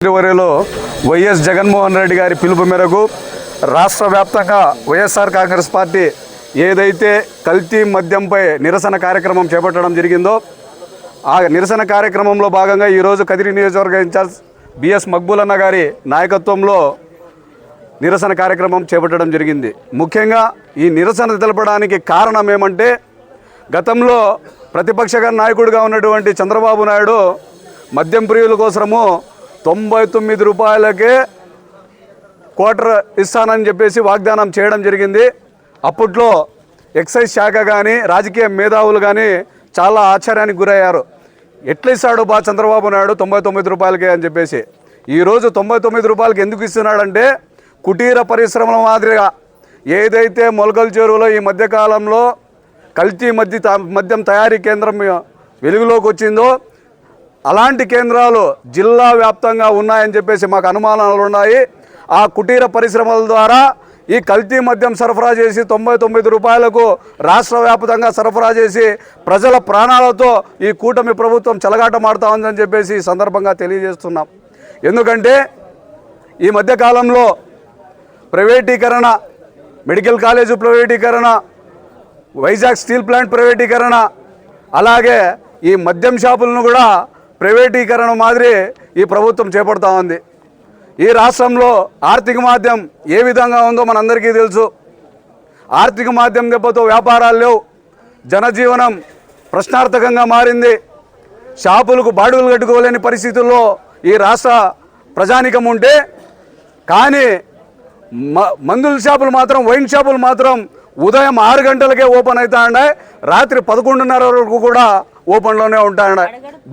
ఫిబ్రవరిలో వైఎస్ జగన్మోహన్ రెడ్డి గారి పిలుపు మేరకు రాష్ట్ర వ్యాప్తంగా వైఎస్ఆర్ కాంగ్రెస్ పార్టీ ఏదైతే కల్తీ మద్యంపై నిరసన కార్యక్రమం చేపట్టడం జరిగిందో ఆ నిరసన కార్యక్రమంలో భాగంగా ఈరోజు కదిరి నియోజకవర్గ ఇన్ఛార్జ్ బిఎస్ మక్బూలన్న గారి నాయకత్వంలో నిరసన కార్యక్రమం చేపట్టడం జరిగింది. ముఖ్యంగా ఈ నిరసన తెలపడానికి కారణం ఏమంటే గతంలో ప్రతిపక్ష నాయకుడిగా ఉన్నటువంటి చంద్రబాబు నాయుడు మద్యం ప్రియుల కోసము తొంభై తొమ్మిది రూపాయలకే క్వార్టర్ ఇస్తానని చెప్పేసి వాగ్దానం చేయడం జరిగింది. అప్పట్లో ఎక్సైజ్ శాఖ కానీ రాజకీయ మేధావులు కానీ చాలా ఆశ్చర్యానికి గురయ్యారు. ఎట్లా ఇస్తాడు బా చంద్రబాబు నాయుడు తొంభై తొమ్మిది రూపాయలకే అని చెప్పేసి. ఈరోజు తొంభై తొమ్మిది రూపాయలకి ఎందుకు ఇస్తున్నాడంటే కుటీర పరిశ్రమల మాదిరిగా ఏదైతే మొలకల చెరువులో ఈ మధ్యకాలంలో కల్తీ మద్య మద్యం తయారీ కేంద్రం వెలుగులోకి వచ్చిందో అలాంటి కేంద్రాలు జిల్లా వ్యాప్తంగా ఉన్నాయని చెప్పేసి మాకు అనుమానాలు ఉన్నాయి. ఆ కుటీర పరిశ్రమల ద్వారా ఈ కల్తీ మద్యం సరఫరా చేసి తొంభై తొమ్మిది రూపాయలకు రాష్ట్ర వ్యాప్తంగా సరఫరా చేసి ప్రజల ప్రాణాలతో ఈ కూటమి ప్రభుత్వం చెలగాటమాడుతా ఉందని చెప్పేసి ఈ సందర్భంగా తెలియజేస్తున్నాం. ఎందుకంటే ఈ మధ్యకాలంలో ప్రైవేటీకరణ మెడికల్ కాలేజు ప్రైవేటీకరణ వైజాగ్ స్టీల్ ప్లాంట్ ప్రైవేటీకరణ అలాగే ఈ మద్యం షాపులను కూడా ప్రైవేటీకరణ మాదిరి ఈ ప్రభుత్వం చేపడతా ఉంది. ఈ రాష్ట్రంలో ఆర్థిక మాధ్యం ఏ విధంగా ఉందో మనందరికీ తెలుసు. ఆర్థిక మాధ్యం దెబ్బతో వ్యాపారాలు లేవు. జనజీవనం ప్రశ్నార్థకంగా మారింది. షాపులకు బాడుగులు కట్టుకోలేని పరిస్థితుల్లో ఈ రాష్ట్ర ప్రజానికం ఉంటే కానీ మ- మందుల షాపులు మాత్రం వైన్ షాపులు మాత్రం ఉదయం ఆరు గంటలకే ఓపెన్ అవుతా ఉండే రాత్రి పదకొండున్నర వరకు కూడా ఓపెన్లోనే ఉంటాయన్న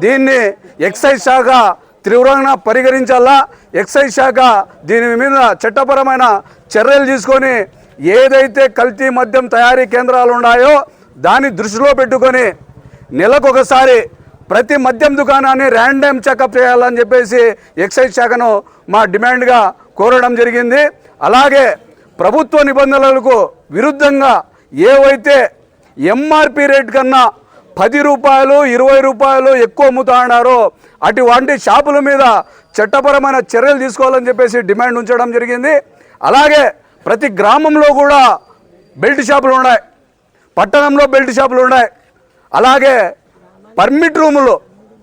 దీన్ని ఎక్సైజ్ శాఖ తీవ్రంగా పరిగణించాలా? ఎక్సైజ్ శాఖ దీని మీద చట్టపరమైన చర్యలు తీసుకొని ఏదైతే కల్తీ మద్యం తయారీ కేంద్రాలు ఉన్నాయో దాన్ని దృష్టిలో పెట్టుకొని నెలకొకసారి ప్రతి మద్యం దుకాణాన్ని ర్యాండమ్ చెకప్ చేయాలని చెప్పేసి ఎక్సైజ్ శాఖను మా డిమాండ్గా కోరడం జరిగింది. అలాగే ప్రభుత్వ నిబంధనలకు విరుద్ధంగా ఏవైతే ఎంఆర్పి రేట్ కన్నా పది రూపాయలు ఇరవై రూపాయలు ఎక్కువ అమ్ముతున్నారో అటువంటి షాపుల మీద చట్టపరమైన చర్యలు తీసుకోవాలని చెప్పేసి డిమాండ్ ఉంచడం జరిగింది. అలాగే ప్రతి గ్రామంలో కూడా బెల్ట్ షాపులు ఉన్నాయి. పట్టణంలో బెల్ట్ షాపులు ఉన్నాయి. అలాగే పర్మిట్ రూములు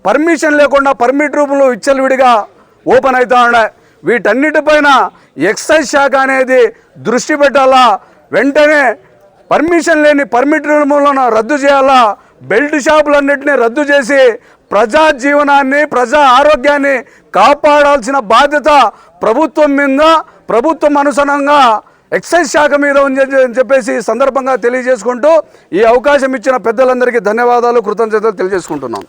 పర్మిషన్ లేకుండా పర్మిట్ రూములు విచ్చలవిడిగా ఓపెన్ అవుతూ ఉన్నాయి. వీటన్నిటిపైన ఎక్సైజ్ శాఖ అనేది దృష్టి పెట్టాలా? వెంటనే పర్మిషన్ లేని పర్మిట్ రూములను రద్దు చేయాలా? బెల్ట్ షాపులన్నింటినీ రద్దు చేసి ప్రజా జీవనాన్ని ప్రజా ఆరోగ్యాన్ని కాపాడాల్సిన బాధ్యత ప్రభుత్వం మీద ప్రభుత్వం అనుసరంగా ఎక్సైజ్ శాఖ మీద ఉంది అని చెప్పేసి సందర్భంగా తెలియజేసుకుంటూ ఈ అవకాశం ఇచ్చిన పెద్దలందరికీ ధన్యవాదాలు కృతజ్ఞతలు తెలియజేసుకుంటున్నాను